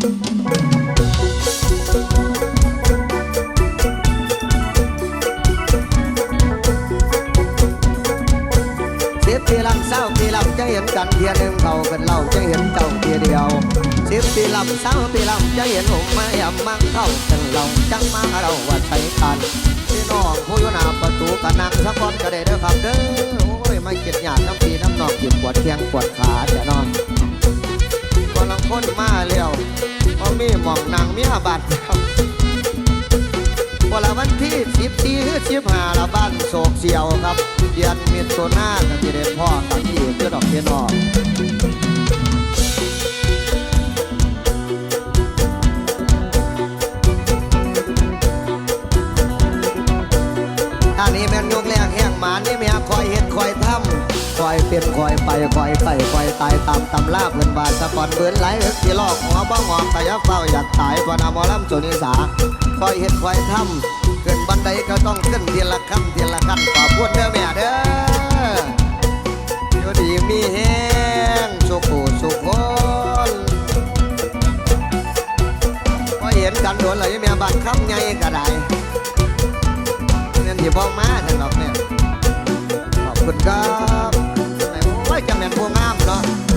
สิบปีลำเศร้าปีลำจะเห็นกันเทียหนึ่งเขาเป็นเล่าจะเห็นเจ้าเทียเดียวสิบปีลำเศร้าปีลำจะเห็นผมมายำมังเข้าเป็นเราจังมาเราว่าใช้กันพี่น้องผู้อยู่หน้าประตูกะนังสักคนก็ได้เด้อครับเด้อโอ้ยไม่เก็ดหยาดน้ำปีน้ำนองหยิบปวดเทียงปวดขาจะนอ นางมีอาบัตครับวันละวันที่สิบสี่หรือสิบห้าละบ้านโศกเสียวครับ เดือนมิถุนายนกับที่เด็พ่อกับที่เพื่อดอกเพียนออกอันนี้แม่น นคอยไปคอยไต่คอยตายตามตำลาเพื่อนบาสะกอนเบือนไหลเอิกที่ลอกหัวบ้างอกแต่ยาเฝ้าอยากตายพอนามอลำจุนิสาคอยเห็นคอยทำขึ้นบันไดก็ต้องขึ้นเทียละขั้นทีละขั้นขอบคุณเด้อแม่เด้ออยู่ดีมีแห้งสุขสุขคนพอเห็นกันโดนเลยแม่บัดคำไงก็ได้เงินที่พ่อมาจังหรอกเนี่ยขอบคุณครับ แม่นบ่งามเนาะ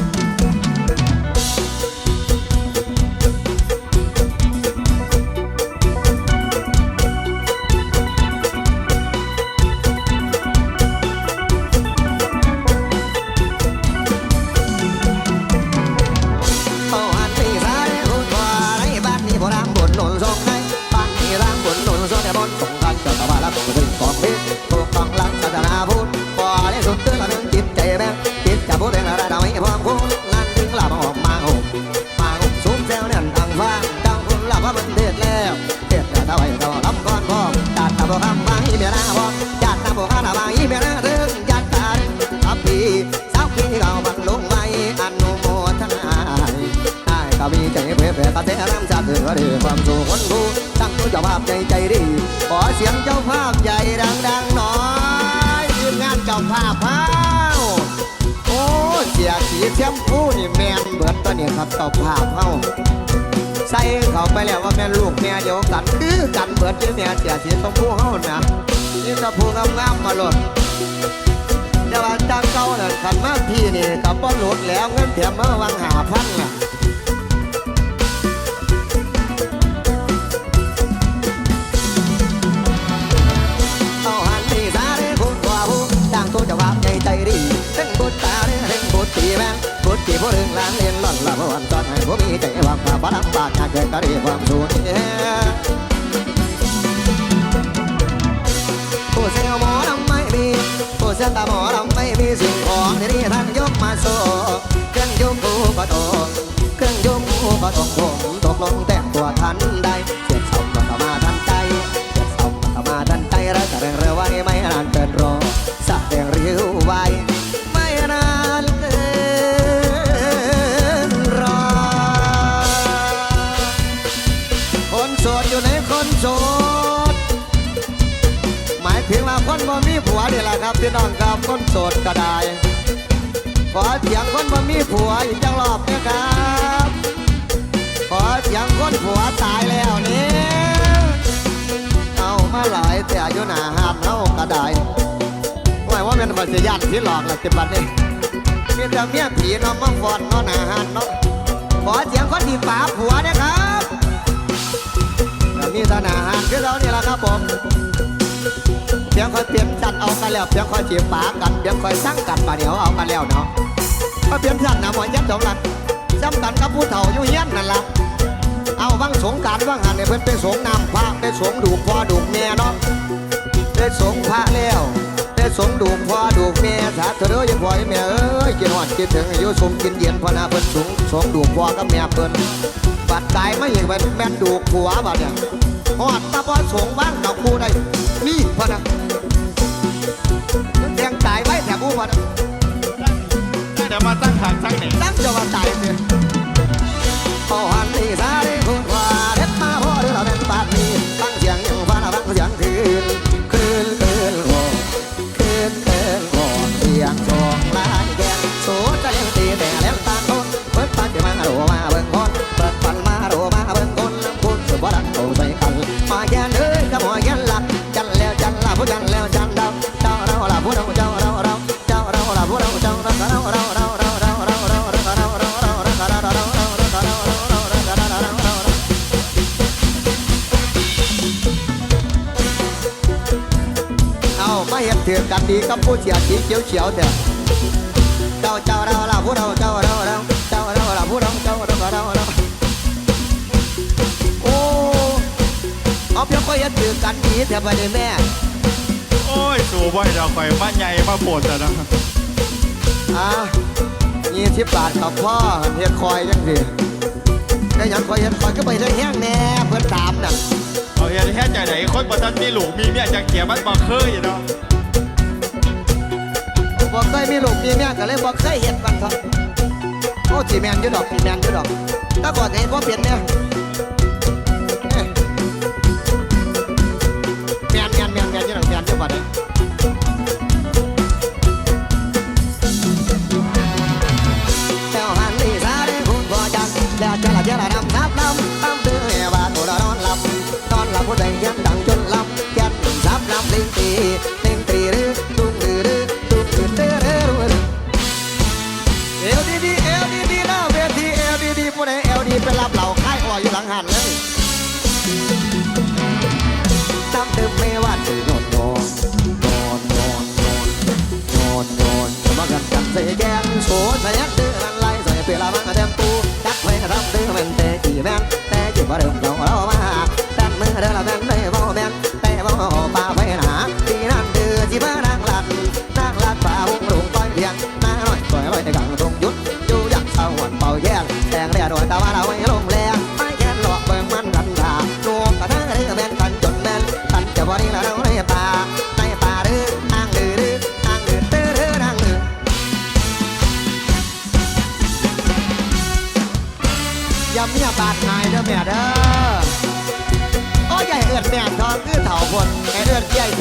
ว่ามันเด็ดแล้วเด็ดแล้วเท่าไหร่ก็ลำก้อนพ่อจัดตะโบคำบางอีเมียนาพ่อจัดตะโบคำบางอีเมียนาถึงจัดตาทับปีสาวปีเขาบังลงไว้อนุโมทนาได้ก็มีใจเพื่อเพื่อกระเทน้ำชาติก็ดีความสุขคนผู้ตั้งตัวเจ้าภาพใจใจดีขอเสียงเจ้าภาพใหญ่ดังๆหน่อยทีมงานเจ้าภาพเฮาโอ้เสียสีเทียมผู้นี่แมนเบิดตัวนี้ครับเจ้าภาพเฮา ใส่เขาไปแล้วว่าแม่ลูกแม่เดียวกัน คือกันเบิดที่แม่เสียสีชมพูเฮานะนี่ตะพูงามมาหลดแต่ว่าจังเก่าน่ยขันมาพี่นี่กับป้อนหลุดแล้วเงินเถียมมาวังหาพันน่ะ ผู้เรื่องล้านเลียนหล่อนละบ่วันตอนให้ผู้มีใจหวังมาบลับากอยากเกิดก็ได้ความสูญผู้เซลหมอลำไม่มีผู้เซลตาหมอลำไม่มีสิ่งของที่นี่ท่านยกมาโซ่เครื่องยกผู้ประตกเครื่องยกผู้ก็ตผมตกลงแต่งตัวทัน บ่มีผัวนี่แหละครับพี่น้องครับคนโสดก็ได้ ขอเสียงคนบ่มีผัวอีกจังรอบนะครับ ขอเสียงคนผัวตายแล้วนี่เอามาหลายแต่อายุหนาหาดเฮาก็ได้หมายว่าเป็นบัตรยันที่หลอกละจิบัดนี้มีแต่เมียผีเนาะมาฟอนนาะหนาหาดเนาะขอเสียงคนที่ป่าผัวนะครับมีแต่หนาหาดคือเรานี่แหละครับผม เพียงคอยเปลี่ยนจัดเอากันแล้วเพียงคอยจีบปากันเพียงคอยสั่งกันมาเดี๋ยวเอากันแล้วเนาะมาเปลี่ยนจัดนะหมอยัดสองหลักจำกันกับผู้เฒ่าอยู่เฮียนนั่นละเอาวังสงการวังหันเนี่ยเพิ่นเป็นสงน้ำพระเป็นสงดูกพ่อดูกแม่เนาะเป็นสงพระแล้ว เป็นสงดูกพ่อดูกแม่สาธุเด้อย่าพ่อย่าแม่เอ้ยกินหอดกินถึงอายุสมกินเย็นพอนาเพิ่นสูงสงดูกพ่อกับแม่เพิ่นบัดกายไม่เห็นเป็นแม่ดูกผัวบัดเนี่ยหอดตาพอสงบ้านกับกูได้นี่พอนะแดงตายไว้แถบผู้มันเดี๋ยวมาตั้งขางตั้งไหนตั้งจะว่าตายเลยพอหันนี่ซา ถือกันดีกับผู้เสียสีเขียวเขียวๆเถอะเจ้าเจ้าเราเราผู้เราเจ้าเราเราเจ้าเราเราผู้เราเจ้าเราเราเราโอ้เอาเพียงก็ยังถือกันดีแต่ประเดี๋ยวแม่โอ้ยสู่บ่อยเราคอยมาใหญ่มาโปวดแต่นะอะยี่สิบบาทกับพ่อเฮ็ดคอยจังสิก็ยังคอยเฮ็ดคอยก็ไปได้แห้งแน่เพิ่นถามน่ะเอาเฮ็ดแค่ใจไหนคนบ่ทันมีลูกมีเมียจังเกียมันบ่เคยเนาะ บ่เคยมีลูกมีเมียก็เลยบ่เคยเฮ็ดมันเถอโอ้จีแมนอยู่ดอกจีแมนอยู่ดอกถ้าก่อนเฮ็ดบ่เปลี่ยนเนี่ย แม่นแต่กี่บ่เดิมเราเรามาแต่มือเดินละแม่นได้บ่แม่นแต่บ่ป่าไปหนาที่นั่นเดือจีบ้านางลัดนางลัดป่าหงรุงต้อยเลี้ยงนางน้อยต้อยไว้ในกลางตรงยุดอยู่ยักษ์เอาหวนเป่าแย่งแดงเรียดวนตะ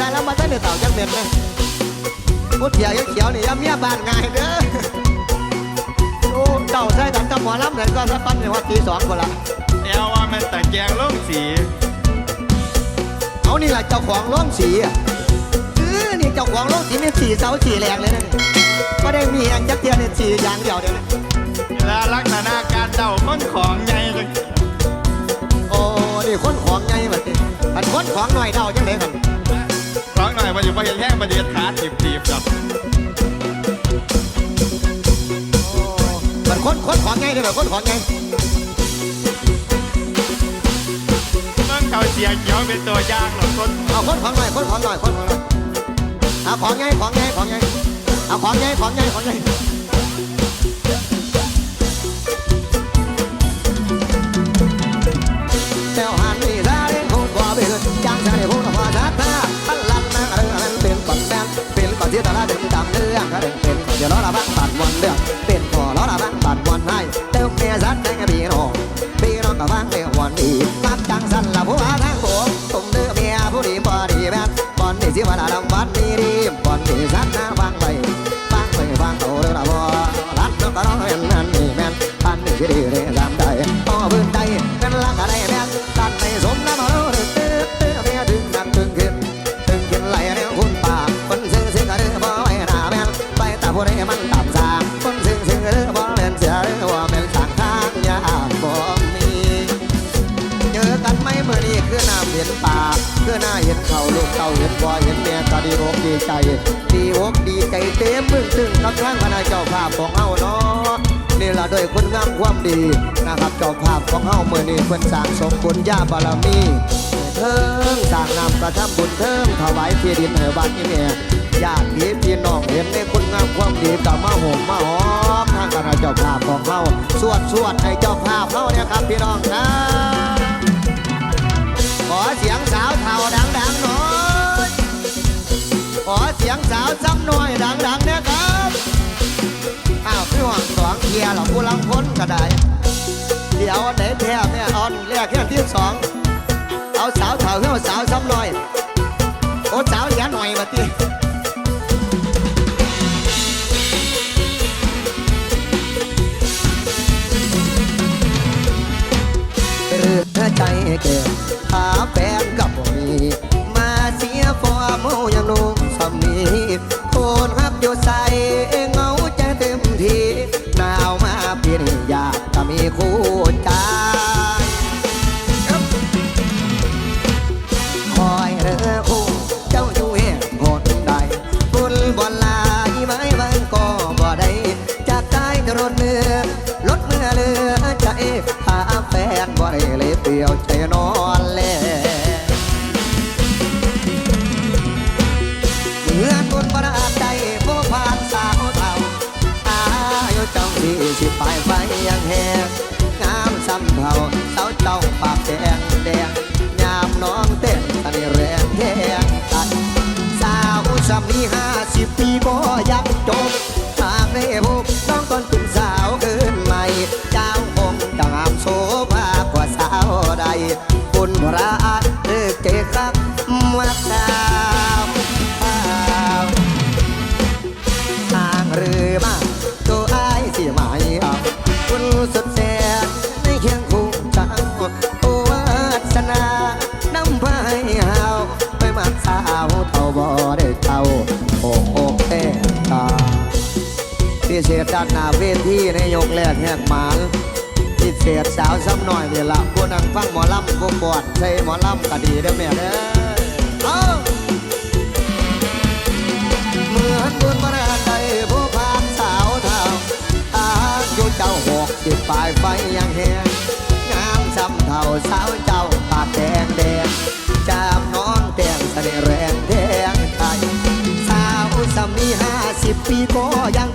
เอื้อนใหญ่ใช่แล้วมาตั้งแต่เถ่าจังเป็นเลยพุทธเขียวเขียวนี่อย่าเมียบาดนายเด้อโอ้เจ้าใช่กันกับหมอลำเลยก็สักปันในวันตีสองคนละแอวว่ามันแต่แกงลงสี เอานี่แหละเจ้าของโรงสีอะเออนี่เจ้าของโรงสีมีสีเสาสีแรงเลยนะก็ได้มีอย่างจักเทียนเนี่ยสีอย่างเดียวเดียวนะและลักษณะการเดาคนของใหญ่เลยโอ้นี่คนของไงบัดนี้อันคนของหน่อยเดาจังเลยกัน มันอยู่บ่เห็นแห้งประเดือดขาตีบๆกับมันค้นค้นของไงเนี่ยแบบคนของไงเมืองเขาเสียเขียวเป็นตัวย่างหรอกคนเอาค้นของหน่อยคนของหน่อยคนของหน่อยเอาของไงของไงของไงเอาของไงของไงของไง เป็นก่อนเดี๋ยวล้อละบ้างตัดวันเรื่องเป็นก่อนล้อ งตึงกับทางคณะเจ้าภาพของเฮาเนาะนี่ละด้วยคุณงามความดีนะครับเจ้าภาพของเฮาเมื่อนี้เพิ่นสร้างสมบุญญาบารมีเทิงสร้างนำกระทำบุญเทิงถวายที่ดินให้บ้านนี่แม่ญาติพี่น้องเห็นในคุณงามความดีกับมาห่มมาหอมทางคณะเจ้าภาพของเฮาสวดสวดให้เจ้าภาพเฮาเนี่ยครับพี่น้องนะขอเสียงสาวเท่าดังๆหน่อยขอเสียงสาวซ้ำหน่อยดังๆนะครับ ช่วงสองเทียหรอผู้ลังพ้นก็ได้เดี๋ยวอันไหนแท้แม่ออนเรียกแค่ที่สองเอาสาวเท่าเพื่อสาวซ้ำหน่อย โอ้สาวเหลือหน่อยมาตีหรือใจเกิดหาแฟน ยเปลี่ยวใจนอนแลเมือนบนประดาใจผู้ผ่านสาวเท่าอายุเจ้าที่สิไปไฟยังแหงงามซ้ำเท่าสาวเจ้าปากแดงแดงยามน้องเต้นตะนแรงแทงกันสาวสามีห้าสิบปีก็ยังจบหากได้พบ เศษด้านหน้าเวทีในยกแรกแหกหมานพิเศษสาวซ้ำหน่อยนี่ละผู้นั่งฟังหมอลำกูบอดใส่หมอลำก็ดีเด้แม่เด้อเอาเหมือนบุญมาราใดผู้พานสาวเท่าอายุเจ้าหกสิบปลายไฟยังแหงงามซ้ำเท่าสาวเจ้าปากแดงแดงจามน้องแตงเสน่ห์แรงแทงไทยสาวสามีห้าสิบปีก็ยัง